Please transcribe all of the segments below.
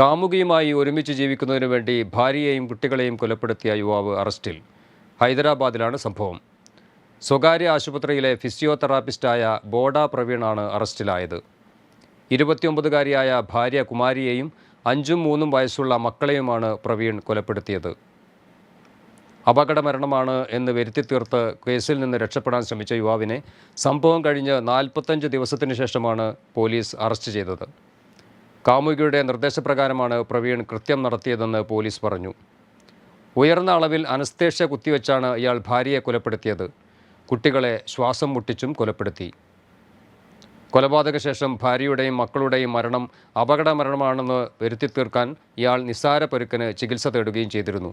കാമുകിയുമായി ഒരുമിച്ച് ജീവിക്കുന്നതിനു വേണ്ടി ഭാര്യയെയും കുട്ടികളെയും കൊലപ്പെടുത്തിയ യുവാവ് അറസ്റ്റിൽ. ഹൈദരാബാദിലാണ് സംഭവം. സ്വകാര്യ ആശുപത്രിയിലെ ഫിസിയോതെറാപ്പിസ്റ്റായ ബോഡ പ്രവീണാണ് അറസ്റ്റിലായത്. ഇരുപത്തിയൊമ്പതുകാരിയായ ഭാര്യ കുമാരിയെയും അഞ്ചും മൂന്നും വയസ്സുള്ള മക്കളെയുമാണ് പ്രവീൺ കൊലപ്പെടുത്തിയത്. അപകട മരണമാണ് എന്ന് വരുത്തി തീർത്ത് കേസിൽ നിന്ന് രക്ഷപ്പെടാൻ ശ്രമിച്ച യുവാവിനെ സംഭവം കഴിഞ്ഞ് നാൽപ്പത്തഞ്ച് ദിവസത്തിനു ശേഷമാണ് പോലീസ് അറസ്റ്റ് ചെയ്തത്. കാമുകിയുടെ നിർദ്ദേശപ്രകാരമാണ് പ്രവീൺ കൃത്യം നടത്തിയതെന്ന് പോലീസ് പറഞ്ഞു. ഉയർന്ന അളവിൽ അനസ്തേഷ്യ കുത്തിവെച്ചാണ് ഇയാൾ ഭാര്യയെ കൊലപ്പെടുത്തിയത്. കുട്ടികളെ ശ്വാസം മുട്ടിച്ചും കൊലപ്പെടുത്തി. കൊലപാതക ശേഷം ഭാര്യയുടെയും മക്കളുടെയും മരണം അപകട മരണമാണെന്ന് വരുത്തി തീർക്കാൻ ഇയാൾ നിസ്സാര പരുക്കന് ചികിത്സ തേടുകയും ചെയ്തിരുന്നു.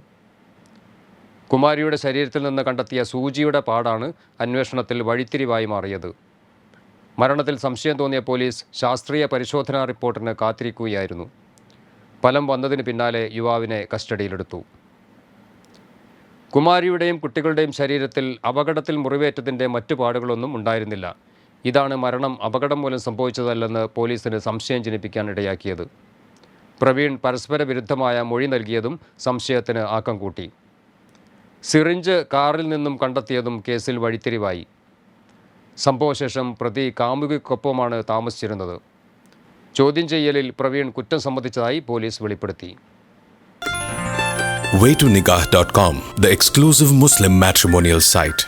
കുമാരിയുടെ ശരീരത്തിൽ നിന്ന് കണ്ടെത്തിയ സൂചിയുടെ പാടാണ് അന്വേഷണത്തിൽ വഴിത്തിരിവായി മാറിയത്. മരണത്തിൽ സംശയം തോന്നിയ പോലീസ് ശാസ്ത്രീയ പരിശോധനാ റിപ്പോർട്ടിന് കാത്തിരിക്കുകയായിരുന്നു. ഫലം വന്നതിന് പിന്നാലെ യുവാവിനെ കസ്റ്റഡിയിലെടുത്തു. കുമാരിയുടെയും കുട്ടികളുടെയും ശരീരത്തിൽ അപകടത്തിൽ മുറിവേറ്റതിന്റെ മറ്റു പാടുകളൊന്നും ഉണ്ടായിരുന്നില്ല. ഇതാണ് മരണം അപകടം മൂലം സംഭവിച്ചതല്ലെന്ന് പോലീസിന് സംശയം ജനിപ്പിക്കാൻ ഇടയാക്കിയത്. പ്രവീൺ പരസ്പര വിരുദ്ധമായ മൊഴി നൽകിയതും സംശയത്തിന് ആക്കം കൂട്ടി. സിറിഞ്ച് കാറിൽ നിന്നും കണ്ടെത്തിയതും കേസിൽ വഴിത്തിരിവായി. സംഭവശേഷം പ്രതി കാമുകിക്കൊപ്പമാണ് താമസിച്ചിരുന്നത് ചോദ്യം ചെയ്യലിൽ പ്രവീൺ കുറ്റം സമ്മതിച്ചതായി പോലീസ് വെളിപ്പെടുത്തി waytonikah.com, the exclusive Muslim matrimonial site.